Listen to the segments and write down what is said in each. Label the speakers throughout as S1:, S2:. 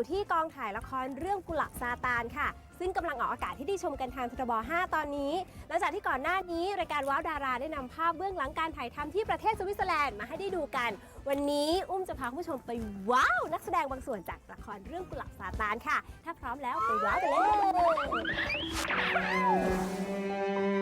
S1: อยู่ที่กองถ่ายละครเรื่องกุหลาบซาตานค่ะ ซึ่งกำลังออกอากาศที่ได้ชมกันทางทรบ5 ตอนนี้ หลังจากที่ก่อนหน้านี้ รายการว้าวดาราได้นำภาพเบื้องหลังการถ่ายทำที่ประเทศสวิตเซอร์แลนด์มาให้ได้ดูกัน วันนี้อุ้มจะพาคุณผู้ชมไปว้าวนักแสดงบางส่วนจากละครเรื่องกุหลาบซาตานค่ะ ถ้าพร้อมแล้วไปว้าวกันเลย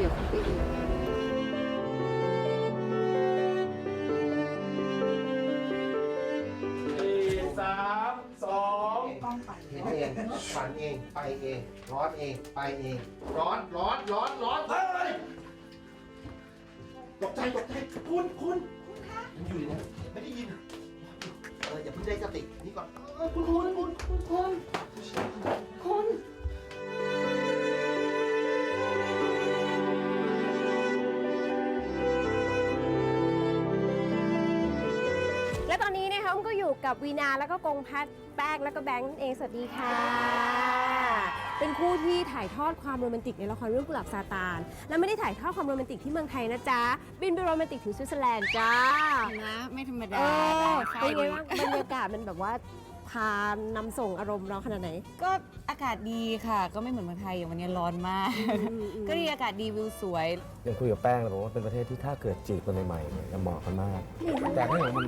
S2: สียคุณไปอีก
S3: สี่สามสอง
S4: เห็นเองฝันเอง ไปเอง ร้อนเอง ไปเอง ร้อน ร้อน ร้อน ร้อนเฮ้ยตกใจตกใจคุณคุณ
S1: และตอนนี้นะคะอุ้มก็อยู่กับวีนาแล้วก็กงพัฒน์แป้งแล้วก็แบงค์นั่นเองสวัสดีค่ะ เป็นคู่ที่ถ่ายทอดความโรแมนติกในละครเรื่องกุหลาบซาตานและไม่ได้ถ่ายทอดความโรแมนติกที่เมืองไทยนะจ๊ะบินไปโรแมนติกถึงสวิตเซอร์แลนด์จ้า
S2: นะไม่ธรรม
S1: เอ
S2: ดา
S1: อ
S2: ใช่
S1: เป็นไงบ้างบรรยากาศมันแบบว่า พานำส่งอารมณ์เราขนาดไหน
S2: ก็อากาศดีค่ะ ก็ไม่เหมือนเมืองไทยอย่างวันนี้ร้อนมากก็ดีอากาศดีวิวสวย
S5: ยังคุยกับแป้งเลยบอกว่าเป็นประเทศที่ถ้าเกิดจีบกันใหม่ๆเนี่ยจะเหมาะกันมาก แต่ถ้าเกิดมัน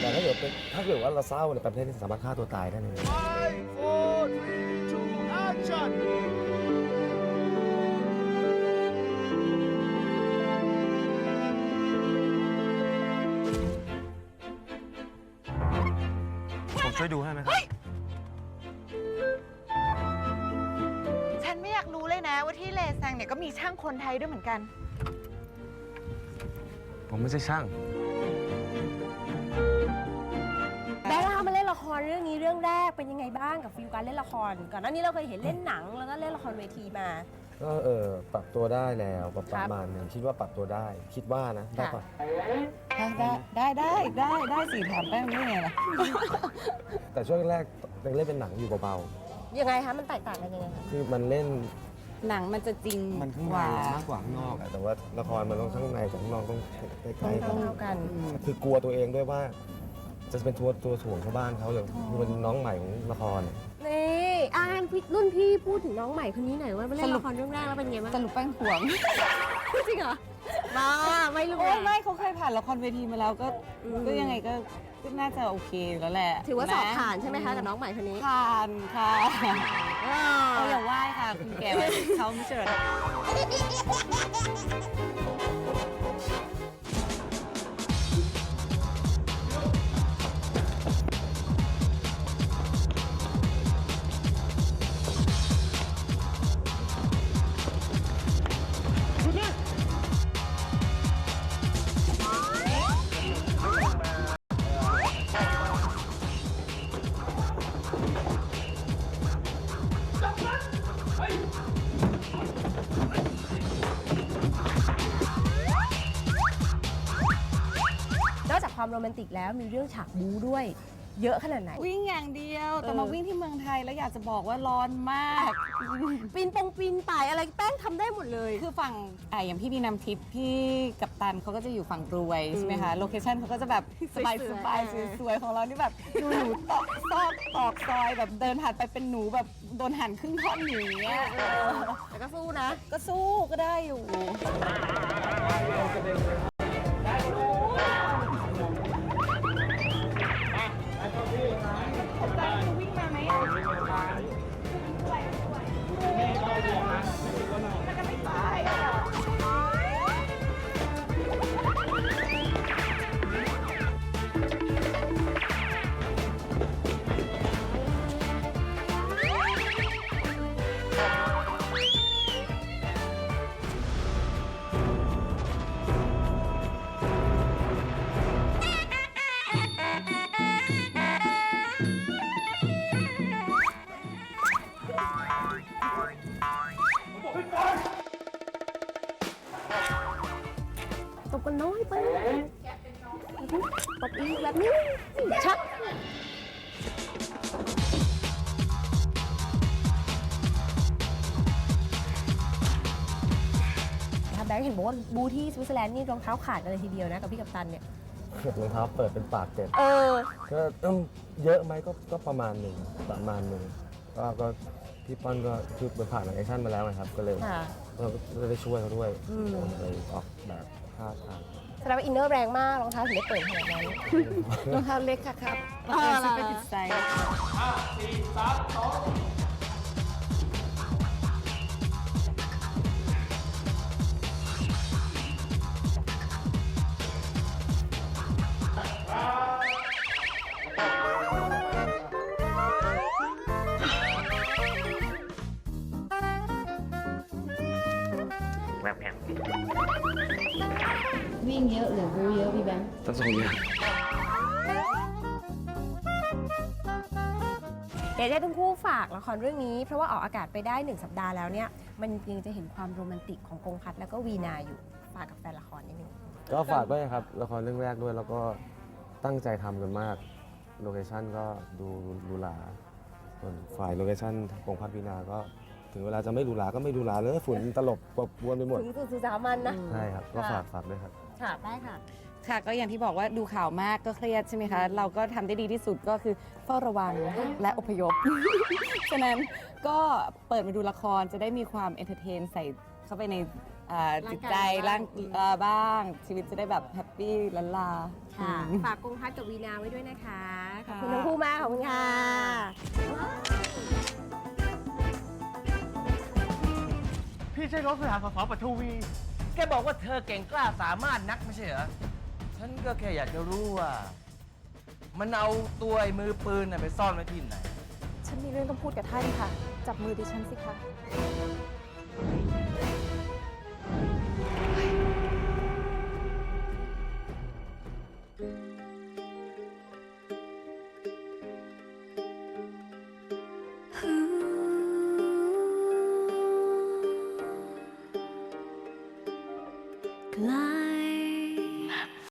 S5: แต่ถ้าเกิดเป็นถ้าเกิดว่าเราเศร้าเนี่ยเป็นประเทศที่สามารถฆ่าตัวตายได้เลย
S3: five four three two action
S5: ผมช่วยดูให้ไหมครับ
S6: ฉันไม่อยากรู้เลยนะว่าที่เลซังเนี่ยก็มีช่างคนไทยด้วยเหมือนกัน
S5: ผมไม่ใช่ช่าง
S1: แบงค์เรามาเล่นละครเรื่องนี้เรื่องแรกเป็นยังไงบ้างกับฟิลการเล่นละคร ก่อนหน้านี้เราเคยเห็นเล่นหนังแล้วก็เล่นละครเวทีมา
S5: ก็เออปรับตัวได้แล้วประ
S1: ครับ
S5: มาณหนึงคิดว่าปรับตัวได้ คิดว่านะได้ปะ
S2: ได้ได้ได้ได้ได้สิถามแป้งนี่ไงล่ะ
S5: แต่ช่วงแรกยังเล่นเป็นหนังอยู่เบา
S1: ยังไงคะมันแตกต่างกันยังไงคะ
S5: ๆคือมันเล่น
S2: หนังมันจะจริง
S5: มันข้าง
S2: ก
S5: ใน
S2: ว่า
S5: มากกว่าข้างนอกอะแต่ว่าละครมันต้องข้างในกับข้างนอกต้องใกล้ๆกั
S1: เท่านเท่าๆกัน
S5: คือกลัวตัวเองด้วยว่า จะเป็นตัวตัวถ่วงชาวบ้านเขาอย่างคือเป็นน้องใหม่ของละคร
S1: นี่อ่านพี่รุ่นพี่พูดถึงน้องใหม่คนนี้หน่อยว่ามาเล่นละครเรื่องแรกแล้วเป็นไงบ้าง
S2: สรุปแป้งห่วง
S1: จริงเหรอมาไม่รู้
S2: โอ้ยไม่เขาเคยผ่านละครเวทีมาแล้วก็
S1: อืม
S2: ก็ยังไงก็ก็น่าจะโอเคอยู่แล้วแหละ
S1: ถือว่าสอบะผ่านใช่ไหมคะกับน้องใหม่คนนี้
S2: ผ่านค่ะ
S1: อ่า
S2: เขาอย่าไหว้ค่ะคุณแก่เขาไม่เชิญ
S1: โรแมนติกแล้วมีเรื่องฉากบู๊ด้วย เยอะขนาดไหน
S2: วิ่งอย่างเดียว แต่
S1: เออ
S2: มาวิ่งที่เมืองไทยแล้วอยากจะบอกว่าร้อนมาก
S1: ปีนปงปีนป่ายอะไรแป้งทำได้หมดเลย
S2: คือฝั่งอะอย่างพี่ดีนำทิพย์พี่กับตันเขาก็จะอยู่ฝั่งรวยใช่ไหมคะ โลเคชั่นเขาก็จะแบบสบาย
S1: ส
S2: ส
S1: วยๆ
S2: บาย
S1: เออ
S2: สวยๆของเรานี่แบบดูหนูตอกซอกตอกซอยแบบเดินผ่านไปเป็นหนูแบบโดนหั่นครึ่งท่อนหนูอย่างเงี้ยเออ
S1: แต่ก็สู้นะ
S2: ก็สู้ก็ได้อยู่ ตบกั
S1: นน้อยไปตบอีกแบบนี้ชักแบงค์เห็นบอกว่าบูที่สวิตเซอร์แลนด์นี่รองเท้าขาดกันเลยทีเดียวนะกับพี่กัปตันเนี่ย
S5: รองเท้าเปิดเป็นปากเจ็บ
S1: เออ
S5: ก็เยอะไหมก็ก็ประมาณหนึ่งประมาณหนึ่งก็ก็พี่ป้อนก็คือผ่านแอคชั่นมาแล้วนะครับ ก็เลย
S1: เรา
S5: ก็ได้ช่วยเขาด้วย
S1: อะ
S5: ไออกแบบ ท่าทาง
S1: แสดงว่าอินเนอร์แรงมากรองเท้าถึงได้เปิดขนาดนั้น
S2: รองเท้าเล็กค่ะครับ
S1: อ๋อเหรอ
S2: ซื้อไปติดไซส์
S7: วิ่งเยอะหรือบูเยอะพี่แบงค์
S5: ทั้งสองอย่าง
S1: อยากให้ทั้งคู่ฝากละครเรื่องนี้ เพราะว่าออกอากาศไปได้หนึ่งสัปดาห์แล้วเนี่ย มันยังจะเห็นความโรแมนติกของกงพัฒน์แล้วก็วีนาอยู่ฝากกับแฟนละครนิดนึง
S5: ก็ฝากด้วยนะครับ ละครเรื่องแรกด้วยแล้วก็ตั้งใจทำกันมาก โลเคชั่นก็ดูหรูหราส่วนฝ่ายโลเคชั่นกงพัฒน์วีนาก็ถึงเวลาจะไม่หรูหราก็ไม่หรูหราเลยฝุ่นตลบปบปวนไปหมด
S1: ถึงสุดสุดสามันนะ
S5: ใช่ครับ ก็
S1: ค่ะ
S5: ฝากฝากด้วยครับ
S1: ค่ะได้ค่ะ
S2: ค่ะก็อย่างที่บอกว่าดูข่าวมากก็เครียดใช่ไหมคะ เราก็ทำได้ดีที่สุดก็คือเฝ้าระวังและอพยพ ฉะนั้นก็เปิดมาดูละครจะได้มีความเอนเตอร์เทนใส่เข้าไปในอ่าจิตใจ
S1: ร่า
S2: ร่างง
S1: กาย
S2: เอ่อบ้าง ชีวิตจะได้แบบแฮปปี้ลันลา
S1: ค่ะ
S2: อืม
S1: ฝากกงพัฒน์กับวีนาไว้ด้วยนะคะ ขอบคุณ
S2: ค่ะ
S1: ทั้งคู่มากขอบคุณค่ะ
S8: พี่ใช่รถสถานสสปัทวี แกบอกว่าเธอเก่งกล้าสามารถนักไม่ใช่เหรอ ฉันก็แค่อยากจะรู้ว่า มันเอาตัวไอ้มือปืนน่ะไปซ่อนไว้ที่ไหน
S2: ฉันมีเรื่องต้องพูดกับท่านค่ะ จับมือดิฉันสิคะ